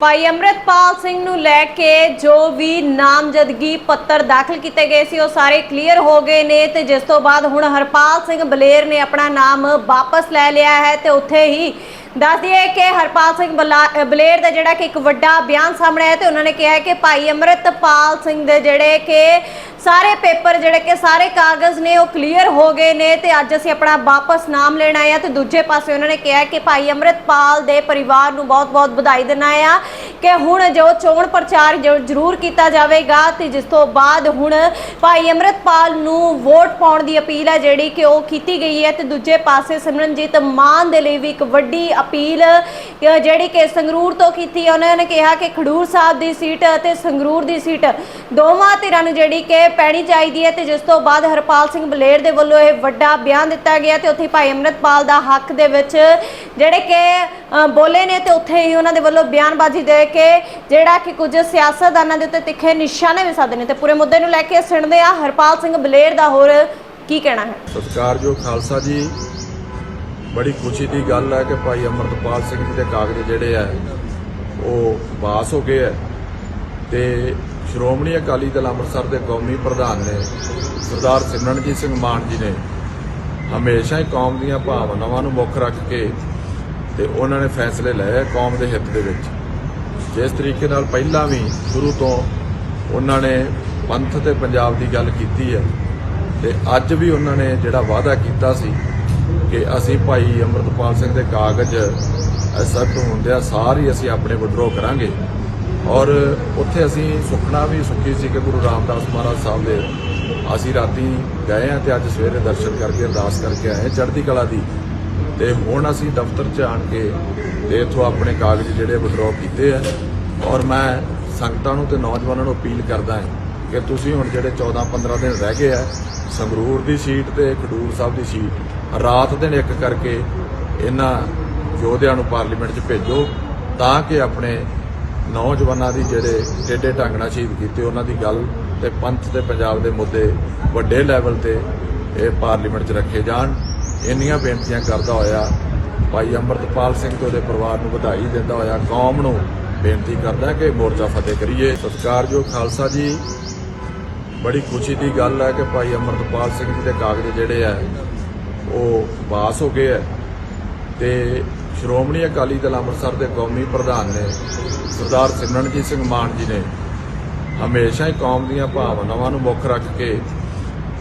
ਭਾਈ ਅੰਮ੍ਰਿਤਪਾਲ ਸਿੰਘ ਨੂੰ ਲੈ ਕੇ ਜੋ ਵੀ ਨਾਮਜ਼ਦਗੀ ਪੱਤਰ ਦਾਖਲ ਕੀਤੇ ਗਏ ਸੀ, ਉਹ ਸਾਰੇ ਕਲੀਅਰ ਹੋ ਗਏ ਨੇ ਤੇ ਜਿਸ ਤੋਂ ਬਾਅਦ ਹੁਣ ਹਰਪਾਲ ਸਿੰਘ ਬਲੇਰ ਨੇ ਆਪਣਾ ਨਾਮ ਵਾਪਸ ਲੈ ਲਿਆ ਹੈ ਤੇ ਉੱਥੇ ਹੀ ਦੱਸ ਦਈਏ ਕਿ ਹਰਪਾਲ ਸਿੰਘ ਬਲਾ- ਬਲੇਰ ਦਾ ਜਿਹੜਾ ਕਿ ਇੱਕ ਵੱਡਾ ਬਿਆਨ ਸਾਹਮਣੇ ਆਇਆ ਤੇ ਉਹਨਾਂ ਨੇ ਕਿਹਾ ਕਿ ਭਾਈ ਅੰਮ੍ਰਿਤਪਾਲ ਸਿੰਘ ਦੇ ਜਿਹੜੇ ਕਿ ਸਾਰੇ ਪੇਪਰ ਜਿਹੜੇ ਕਿ ਸਾਰੇ ਕਾਗਜ਼ ਨੇ ਉਹ ਕਲੀਅਰ ਹੋ ਗਏ ਨੇ ਤੇ ਅੱਜ ਅਸੀਂ ਆਪਣਾ ਵਾਪਸ ਨਾਮ ਲੈਣ ਆਏ ਆ ਤੇ ਦੂਜੇ ਪਾਸੇ ਉਹਨਾਂ ਨੇ ਕਿਹਾ ਕਿ ਭਾਈ ਅੰਮ੍ਰਿਤਪਾਲ ਦੇ ਪਰਿਵਾਰ ਨੂੰ ਬਹੁਤ-ਬਹੁਤ ਵਧਾਈ ਦੇਣਾ ਆ ਕਿ ਹੁਣ ਜੋ ਚੋਣ ਪ੍ਰਚਾਰ ਜੋ ਜ਼ਰੂਰ ਕੀਤਾ ਜਾਵੇਗਾ ਤੇ ਜਿਸ ਤੋਂ ਬਾਅਦ ਹੁਣ ਭਾਈ ਅੰਮ੍ਰਿਤਪਾਲ ਨੂੰ ਵੋਟ ਪਾਉਣ ਦੀ ਅਪੀਲ ਹੈ ਜਿਹੜੀ ਕਿ ਉਹ ਕੀਤੀ ਗਈ ਹੈ ਤੇ ਦੂਜੇ ਪਾਸੇ ਸਿਮਰਨਜੀਤ ਮਾਨ ਦੇ ਲਈ ਵੀ ਇੱਕ ਵੱਡੀ ਅਪੀਲ ਜਿਹੜੀ ਕਿ ਸੰਗਰੂਰ ਤੋਂ ਕੀਤੀ ਹੈ। ਉਹਨਾਂ ਨੇ ਕਿਹਾ ਕਿ ਖਡੂਰ ਸਾਹਿਬ ਦੀ ਸੀਟ ਅਤੇ ਸੰਗਰੂਰ ਦੀ ਸੀਟ ਦੋਵਾਂ ਧਿਰਾਂ ਨੂੰ ਜਿਹੜੀ ਕਿ ਪੈਣੀ ਚਾਹੀਦੀ ਹੈ ਤੇ ਜਿਸ ਤੋਂ ਬਾਅਦ ਹਰਪਾਲ ਸਿੰਘ ਬਲੇਰ ਦੇ ਵੱਲੋਂ ਇਹ ਵੱਡਾ ਬਿਆਨ ਦਿੱਤਾ ਗਿਆ ਤੇ ਉੱਥੇ ਭਾਈ ਅੰਮ੍ਰਿਤਪਾਲ ਦਾ ਹੱਕ ਦੇ ਵਿੱਚ ਜਿਹੜੇ ਕਿ ਬੋਲੇ ਨੇ ਤੇ ਉੱਥੇ ਹੀ ਉਹਨਾਂ ਦੇ ਵੱਲੋਂ ਬਿਆਨਬਾਜ਼ੀ ਦੇ ਕੇ ਜਿਹੜਾ ਕਿ ਕੁਝ ਸਿਆਸਤਦਾਨਾਂ ਦੇ ਉੱਤੇ ਤਿੱਖੇ ਨਿਸ਼ਾਨੇ ਵੀ ਸਾਧੇ ਨੇ ਤੇ ਪੂਰੇ ਮੁੱਦੇ ਨੂੰ ਲੈ ਕੇ ਸੁਣਦੇ ਆ ਹਰਪਾਲ ਸਿੰਘ ਬਲੇਰ ਦਾ ਹੋਰ ਕੀ ਕਹਿਣਾ ਹੈ। ਸਤਿਕਾਰਯੋਗ ਖਾਲਸਾ ਜੀ, ਬੜੀ ਖੁਸ਼ੀ ਦੀ ਗੱਲ ਹੈ ਕਿ ਭਾਈ ਅਮਰਤਪਾਲ ਸਿੰਘ ਜੀ ਦੇ ਕਾਗਜ਼ ਜਿਹੜੇ ਆ ਉਹ ਪਾਸ ਹੋ ਗਏ ਆ ਤੇ ਸ਼੍ਰੋਮਣੀ ਅਕਾਲੀ ਦਲ ਅੰਮ੍ਰਿਤਸਰ ਦੇ ਕੌਮੀ ਪ੍ਰਧਾਨ ਨੇ ਸਰਦਾਰ ਸਿਮਰਨਜੀਤ ਸਿੰਘ ਮਾਨ ਜੀ ਨੇ ਹਮੇਸ਼ਾ ਹੀ ਕੌਮ ਦੀਆਂ ਭਾਵਨਾਵਾਂ ਨੂੰ ਮੁੱਖ ਰੱਖ ਕੇ ਤੇ ਉਹਨਾਂ ਨੇ ਫੈਸਲੇ ਲਏ ਆ ਕੌਮ ਦੇ ਹਿੱਤ ਦੇ ਵਿੱਚ। ਜਿਸ ਤਰੀਕੇ ਨਾਲ ਪਹਿਲਾਂ ਵੀ ਸ਼ੁਰੂ ਤੋਂ ਉਹਨਾਂ ਨੇ ਪੰਥ ਤੇ ਪੰਜਾਬ ਦੀ ਗੱਲ ਕੀਤੀ ਹੈ ਤੇ ਅੱਜ ਵੀ ਉਹਨਾਂ ਨੇ ਜਿਹੜਾ ਵਾਅਦਾ ਕੀਤਾ ਸੀ ਕਿ ਅਸੀਂ ਭਾਈ ਅੰਮ੍ਰਿਤਪਾਲ ਸਿੰਘ ਦੇ ਕਾਗਜ਼ ਐਸੈਪਟ ਹੁੰਦਿਆਂ ਸਾਰੀ ਅਸੀਂ ਆਪਣੇ ਵਿਡਰੋ ਕਰਾਂਗੇ। ਔਰ ਉੱਥੇ ਅਸੀਂ ਸੁਖਣਾ ਵੀ ਸੁਖੀ ਸੀ ਕਿ ਗੁਰੂ ਰਾਮਦਾਸ ਮਹਾਰਾਜ ਸਾਹਿਬ ਦੇ ਅਸੀਂ ਰਾਤੀ ਗਏ ਆ ਤੇ ਅੱਜ ਸਵੇਰੇ ਦਰਸ਼ਨ ਕਰਕੇ ਅਰਦਾਸ ਕਰਕੇ ਆਏ ਚੜ੍ਹਦੀ ਕਲਾ ਦੀ। ਤੇ ਹੁਣ ਅਸੀਂ ਦਫ਼ਤਰ 'ਚ ਆਣ ਕੇ ਤੇ ਇਥੋਂ ਆਪਣੇ ਕਾਗਜ਼ ਜਿਹੜੇ ਵਿਡਰੋ ਕੀਤੇ ਆ ਔਰ ਮੈਂ ਸੰਗਤਾਂ ਨੂੰ ਤੇ ਨੌਜਵਾਨਾਂ ਨੂੰ ਅਪੀਲ ਕਰਦਾ ਹਾਂ ਕਿ ਤੁਸੀਂ ਹੁਣ ਜਿਹੜੇ 14-15 ਦਿਨ ਰਹਿ ਗਏ ਆ, ਸੰਗਰੂਰ ਦੀ ਸੀਟ ਤੇ ਖਡੂਰ ਸਾਹਿਬ ਦੀ ਸੀਟ, ਰਾਤ ਦਿਨ ਇੱਕ ਕਰਕੇ ਇਹਨਾਂ ਯੋਧਿਆਂ ਨੂੰ ਪਾਰਲੀਮੈਂਟ 'ਚ ਭੇਜੋ ਤਾਂ ਕਿ ਆਪਣੇ ਨੌਜਵਾਨਾਂ ਦੀ ਜਿਹੜੇ ਟੇਡੇ ਢੰਗ ਨਾਲ ਸ਼ਹੀਦ ਕੀਤੇ ਉਹਨਾਂ ਦੀ ਗੱਲ ਤੇ ਪੰਥ ਤੇ ਪੰਜਾਬ ਦੇ ਮੁੱਦੇ ਵੱਡੇ ਲੈਵਲ ਤੇ ਇਹ ਪਾਰਲੀਮੈਂਟ 'ਚ ਰੱਖੇ ਜਾਣ। ਇੰਨੀਆਂ ਬੇਨਤੀਆਂ ਕਰਦਾ ਹੋਇਆ, ਭਾਈ ਅੰਮ੍ਰਿਤਪਾਲ ਸਿੰਘ ਤੇ ਉਹਦੇ ਪਰਿਵਾਰ ਨੂੰ ਵਧਾਈ ਦਿੰਦਾ ਹੋਇਆ, ਕੌਮ ਨੂੰ ਬੇਨਤੀ ਕਰਦਾ ਕਿ ਮੋਰਚਾ ਫਤਿਹ ਕਰੀਏ। ਸਤਿਕਾਰਯੋਗ ਖਾਲਸਾ ਜੀ, ਬੜੀ ਖੁਸ਼ੀ ਦੀ ਗੱਲ ਹੈ ਕਿ ਭਾਈ ਅੰਮ੍ਰਿਤਪਾਲ ਸਿੰਘ ਜੀ ਦੇ ਕਾਗਜ਼ ਜਿਹੜੇ ਆ, ਉਹ ਪਾਸ ਹੋ ਗਏ ਆ। ਤੇ ਸ਼੍ਰੋਮਣੀ ਅਕਾਲੀ ਦਲ ਅੰਮ੍ਰਿਤਸਰ ਦੇ ਕੌਮੀ ਪ੍ਰਧਾਨ ਨੇ, ਸਰਦਾਰ ਸਿਮਰਨਜੀਤ ਸਿੰਘ ਮਾਨ ਜੀ ਨੇ ਹਮੇਸ਼ਾ ਹੀ ਕੌਮ ਦੀਆਂ ਭਾਵਨਾਵਾਂ ਨੂੰ ਮੁੱਖ ਰੱਖ ਕੇ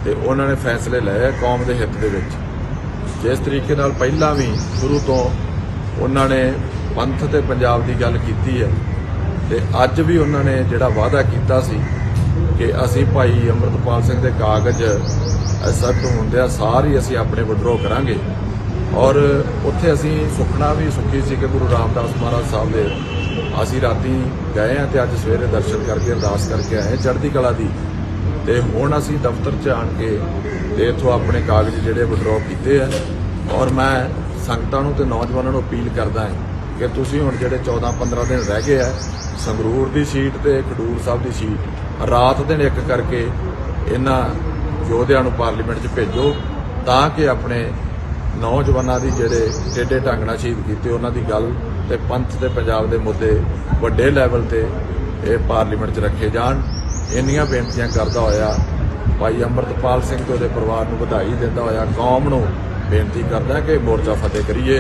ਤੇ ਉਹਨਾਂ ਨੇ ਫੈਸਲੇ ਲਏ ਆ ਕੌਮ ਦੇ ਹਿੱਤ ਦੇ ਵਿੱਚ। ਜਿਸ ਤਰੀਕੇ ਨਾਲ ਪਹਿਲਾਂ ਵੀ ਸ਼ੁਰੂ ਤੋਂ ਉਹਨਾਂ ਨੇ ਪੰਥ ਤੇ ਪੰਜਾਬ ਦੀ ਗੱਲ ਕੀਤੀ ਹੈ ਤੇ ਅੱਜ ਵੀ ਉਹਨਾਂ ਨੇ ਜਿਹੜਾ ਵਾਅਦਾ ਕੀਤਾ ਸੀ ਕਿ ਅਸੀਂ ਭਾਈ ਅੰਮ੍ਰਿਤਪਾਲ ਸਿੰਘ ਦੇ ਕਾਗਜ਼ ਐਸੈਪਟ ਹੁੰਦਿਆਂ ਸਾਰੀ ਅਸੀਂ ਆਪਣੇ ਵਿਡਰੋ ਕਰਾਂਗੇ। ਔਰ ਉੱਥੇ ਅਸੀਂ ਸੁਖਣਾ ਵੀ ਸੁਖੀ ਸੀ ਕਿ ਗੁਰੂ ਰਾਮਦਾਸ ਮਹਾਰਾਜ ਸਾਹਿਬ ਦੇ ਅਸੀਂ ਰਾਤੀ ਗਏ ਆ ਤੇ ਅੱਜ ਸਵੇਰੇ ਦਰਸ਼ਨ ਕਰਕੇ ਅਰਦਾਸ ਕਰਕੇ ਆਏ ਚੜ੍ਹਦੀ ਕਲਾ ਦੀ। ਤੇ ਹੁਣ ਅਸੀਂ ਦਫ਼ਤਰ 'ਚ ਆਣ ਕੇ ਤੇ ਇਥੋਂ ਆਪਣੇ ਕਾਗਜ਼ ਜਿਹੜੇ ਵਿਡਰੋ ਕੀਤੇ ਆ ਔਰ ਮੈਂ ਸੰਗਤਾਂ ਨੂੰ ਤੇ ਨੌਜਵਾਨਾਂ ਨੂੰ ਅਪੀਲ ਕਰਦਾ ਹਾਂ ਕਿ ਤੁਸੀਂ ਹੁਣ ਜਿਹੜੇ 14-15 ਦਿਨ ਰਹਿ ਗਏ ਆ, ਸੰਗਰੂਰ ਦੀ ਸੀਟ ਤੇ ਖਡੂਰ ਸਾਹਿਬ ਦੀ ਸੀਟ, ਰਾਤ ਦਿਨ ਇੱਕ ਕਰਕੇ ਇਹਨਾਂ ਯੋਧਿਆਂ ਨੂੰ ਪਾਰਲੀਮੈਂਟ 'ਚ ਭੇਜੋ ਤਾਂ ਕਿ ਆਪਣੇ ਨੌਜਵਾਨਾਂ ਦੀ ਜਿਹੜੇ ਟੇਡੇ ਢੰਗ ਨਾਲ ਸ਼ਹੀਦ ਕੀਤੇ ਉਹਨਾਂ ਦੀ ਗੱਲ ਤੇ ਪੰਥ ਤੇ ਪੰਜਾਬ ਦੇ ਮੁੱਦੇ ਵੱਡੇ ਲੈਵਲ ਤੇ ਇਹ ਪਾਰਲੀਮੈਂਟ 'ਚ ਰੱਖੇ ਜਾਣ। ਇੰਨੀਆਂ ਬੇਨਤੀਆਂ ਕਰਦਾ ਹੋਇਆ, ਭਾਈ ਅੰਮ੍ਰਿਤਪਾਲ ਸਿੰਘ ਤੇ ਉਹਦੇ ਪਰਿਵਾਰ ਨੂੰ ਵਧਾਈ ਦਿੰਦਾ ਹੋਇਆ, ਕੌਮ ਨੂੰ ਬੇਨਤੀ ਕਰਦਾ ਕਿ ਮੋਰਚਾ ਫਤਿਹ ਕਰੀਏ।